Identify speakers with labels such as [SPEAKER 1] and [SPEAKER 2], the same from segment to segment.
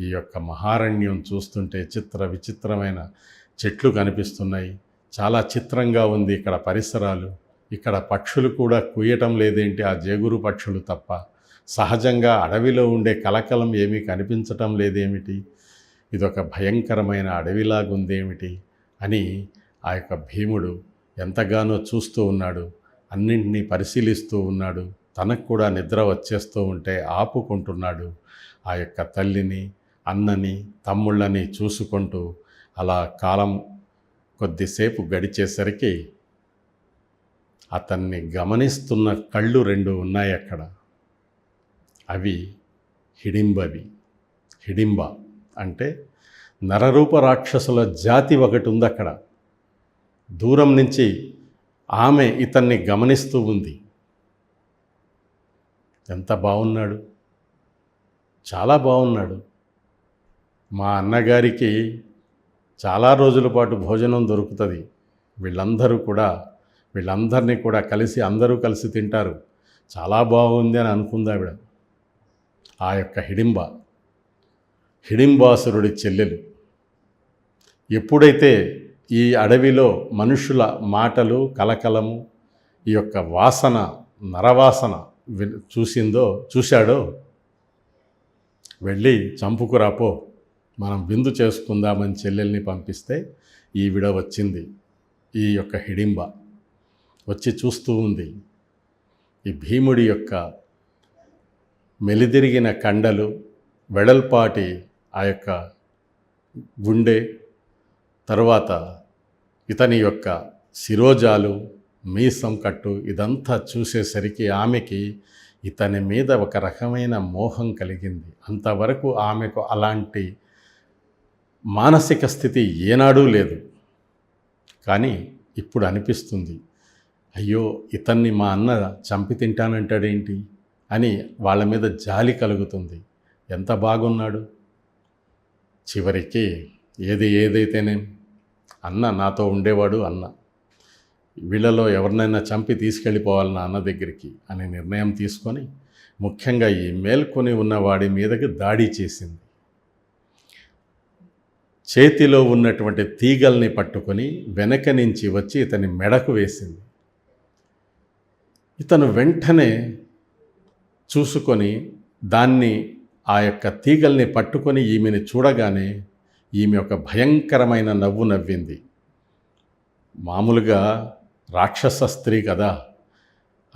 [SPEAKER 1] ఈ యొక్క మహారణ్యం చూస్తుంటే చిత్ర విచిత్రమైన చెట్లు కనిపిస్తున్నాయి. చాలా చిత్రంగా ఉంది ఇక్కడ పరిసరాలు. ఇక్కడ పక్షులు కూడా కుయ్యటం లేదేంటి? ఆ జేగురు పక్షులు తప్ప. సహజంగా అడవిలో ఉండే కలకలం ఏమీ కనిపించటం లేదేమిటి? ఇదొక భయంకరమైన అడవిలాగుందేమిటి? అని ఆ యొక్క భీముడు ఎంతగానో చూస్తూ ఉన్నాడు. అన్నింటినీ పరిశీలిస్తూ ఉన్నాడు. తనకు కూడా నిద్ర వచ్చేస్తూ ఉంటే ఆపుకుంటున్నాడు. ఆ యొక్క తల్లిని అన్నని తమ్ముళ్ళని చూసుకుంటూ అలా కాలం కొద్దిసేపు గడిచేసరికి అతన్ని గమనిస్తున్న కళ్ళు రెండు ఉన్నాయి అక్కడ. అవి హిడింబవి. హిడింబ అంటే నరరూప రాక్షసుల జాతి ఒకటి ఉంది అక్కడ. దూరం నుంచి ఆమె ఇతన్ని గమనిస్తూ ఉంది. ఎంత బాగున్నాడు చాలా బాగున్నాడు మా అన్నగారికి చాలా రోజుల పాటు భోజనం దొరుకుతుంది. వీళ్ళందరూ కూడా వీళ్ళందరినీ కూడా కలిసి అందరూ కలిసి తింటారు. చాలా బాగుంది అని అనుకుంది ఆవిడ. ఆ యొక్క హిడింబ హిడింబాసురుడి చెల్లెలు. ఎప్పుడైతే ఈ అడవిలో మనుషుల మాటలు కలకలము ఈ యొక్క వాసన నరవాసన చూసిందో చూశాడో వెళ్ళి చంపుకురాపో. మనం విందు చేసుకుందామని చెల్లెల్ని పంపిస్తే ఈవిడ వచ్చింది. ఈ యొక్క హిడింబ వచ్చి చూస్తూ ఉంది. ఈ భీముడి యొక్క మెలిదిరిగిన కండలు వెడల్పాటి ఆ యొక్క గుండె తర్వాత ఇతని యొక్క శిరోజాలు మీసం కట్టు ఇదంతా చూసేసరికి ఆమెకి ఇతని మీద ఒక రకమైన మోహం కలిగింది. అంతవరకు ఆమెకు అలాంటి మానసిక స్థితి ఏనాడూ లేదు. కానీ ఇప్పుడు అనిపిస్తుంది అయ్యో ఇతన్ని మా అన్న చంపి తింటానంటాడేంటి అని వాళ్ళ మీద జాలి కలుగుతుంది. ఎంత బాగున్నాడు? చివరికి ఏది ఏదైతేనే అన్న నాతో ఉండేవాడు అన్న. వీళ్ళలో ఎవరినైనా చంపి తీసుకెళ్ళిపోవాలి నా అన్న దగ్గరికి అనే నిర్ణయం తీసుకొని ముఖ్యంగా ఈ మేల్కొని ఉన్న వాడి మీదకి దాడి చేసింది. చేతిలో ఉన్నటువంటి తీగల్ని పట్టుకొని వెనక నుంచి వచ్చి ఇతని మెడకు వేసింది. ఇతను వెంటనే చూసుకొని దాన్ని ఆ యొక్క తీగల్ని పట్టుకొని ఈమెని చూడగానే ఈమె ఒక భయంకరమైన నవ్వు నవ్వింది. మామూలుగా రాక్షస స్త్రీ కదా.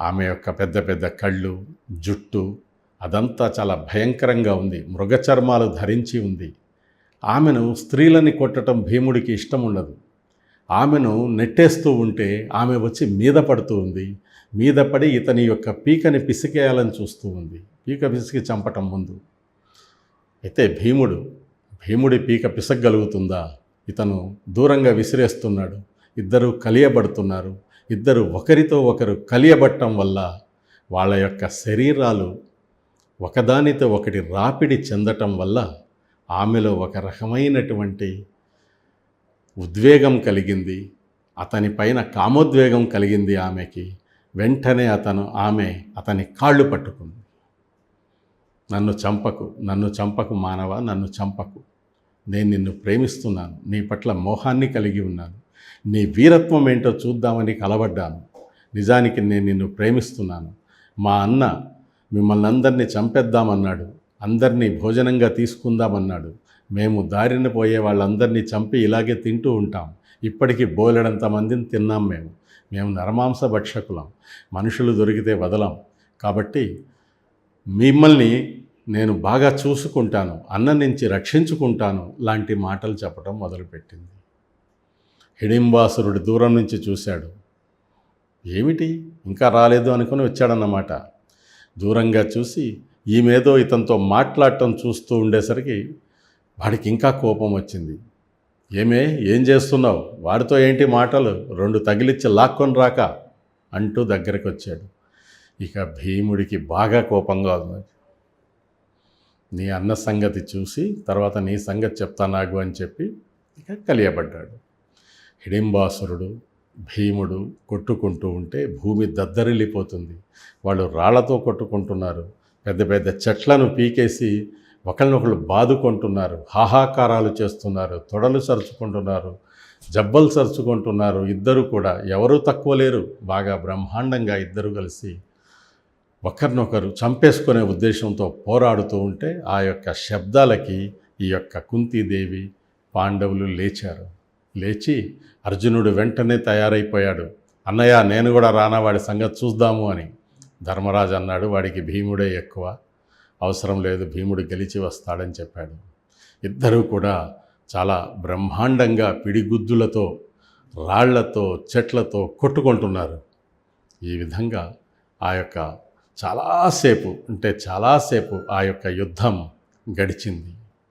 [SPEAKER 1] ఆమె యొక్క పెద్ద పెద్ద కళ్ళు జుట్టు అదంతా చాలా భయంకరంగా ఉంది. మృగ చర్మాలు ధరించి ఉంది. ఆమెను స్త్రీలని కొట్టడం భీముడికి ఇష్టం ఉండదు ఆమెను నెట్టేస్తూ ఉంటే ఆమె వచ్చి మీద పడుతూ ఉంది. మీద పడి ఇతని యొక్క పీకని పిసికేయాలని చూస్తూ ఉంది. పీక పిసికి చంపటం ముందు. అయితే భీముడు భీముడి పీక పిసగలుగుతుందా? ఇతను దూరంగా విసిరేస్తున్నాడు. ఇద్దరు కలియబడుతున్నారు. ఇద్దరు ఒకరితో ఒకరు కలియబట్టం వల్ల వాళ్ళ యొక్క శరీరాలు ఒకదానితో ఒకటి రాపిడి చెందటం వల్ల ఆమెలో ఒక రకమైనటువంటి ఉద్వేగం కలిగింది. అతని పైన కామోద్వేగం కలిగింది ఆమెకి. వెంటనే అతను ఆమె అతని కాళ్ళు పట్టుకుంది. నన్ను చంపకు నన్ను చంపకు మానవ నన్ను చంపకు. నేను నిన్ను ప్రేమిస్తున్నాను. నీ పట్ల మోహాన్ని కలిగి ఉన్నాను. నీ వీరత్వం ఏంటో చూద్దామని కలబడ్డాను. నిజానికి నేను నిన్ను ప్రేమిస్తున్నాను. మా అన్న మిమ్మల్ని అందరినీ చంపేద్దామన్నాడు. అందరినీ భోజనంగా తీసుకుందామన్నాడు. మేము దారిన పోయే వాళ్ళందరినీ చంపి ఇలాగే తింటూ ఉంటాం. ఇప్పటికీ బోలెడంత మందిని తిన్నాం మేము. మేము నరమాంస భక్షకులం. మనుషులు దొరికితే వదలం. కాబట్టి మిమ్మల్ని నేను బాగా చూసుకుంటాను. అన్న నుంచి రక్షించుకుంటాను. లాంటి మాటలు చెప్పడం మొదలుపెట్టింది. హిడింబాసురుడు దూరం నుంచి చూశాడు. ఏమిటి? ఇంకా రాలేదు అనుకుని వచ్చాడన్నమాట. దూరంగా చూసి ఈమెదో ఇతనితో మాట్లాడటం చూస్తూ ఉండేసరికి వాడికి ఇంకా కోపం వచ్చింది. ఏమే ఏం చేస్తున్నావు? వాడితో ఏంటి మాటలు? రెండు తగిలిచ్చి లాక్కొని రాక అంటూ దగ్గరికి వచ్చాడు. ఇక భీముడికి బాగా కోపంగా ఉంది. నీ అన్న సంగతి చూసి తర్వాత నీ సంగతి చెప్తా నాకు అని చెప్పి ఇక కలియబడ్డాడు. హిడింబాసురుడు భీముడు కొట్టుకుంటూ ఉంటే భూమి దద్దరిల్లిపోతుంది. వాళ్ళు రాళ్ళతో కొట్టుకుంటున్నారు. పెద్ద పెద్ద చెట్లను పీకేసి ఒకరినొకరు బాదుకుంటున్నారు హాహాకారాలు చేస్తున్నారు తొడలు సరుచుకుంటున్నారు జబ్బలు సరుచుకుంటున్నారు. ఇద్దరు కూడా ఎవరూ తక్కువ లేరు బాగా బ్రహ్మాండంగా ఇద్దరు కలిసి ఒకరినొకరు చంపేసుకునే ఉద్దేశంతో పోరాడుతూ ఉంటే ఆ యొక్క శబ్దాలకి ఈ యొక్క కుంతీదేవి పాండవులు లేచారు. లేచి అర్జునుడు వెంటనే తయారైపోయాడు. అన్నయ్య నేను కూడా రానా వాడి సంగతి చూద్దాము అని. ధర్మరాజు అన్నాడు వాడికి భీముడే ఎక్కువ. అవసరం లేదు భీముడు గెలిచి వస్తాడని చెప్పాడు. ఇద్దరూ కూడా చాలా బ్రహ్మాండంగా పిడిగుద్దులతో రాళ్ళతో చెట్లతో కొట్టుకుంటున్నారు. ఈ విధంగా ఆ యొక్క చాలాసేపు అంటే చాలాసేపు ఆ యొక్క యుద్ధం గడిచింది.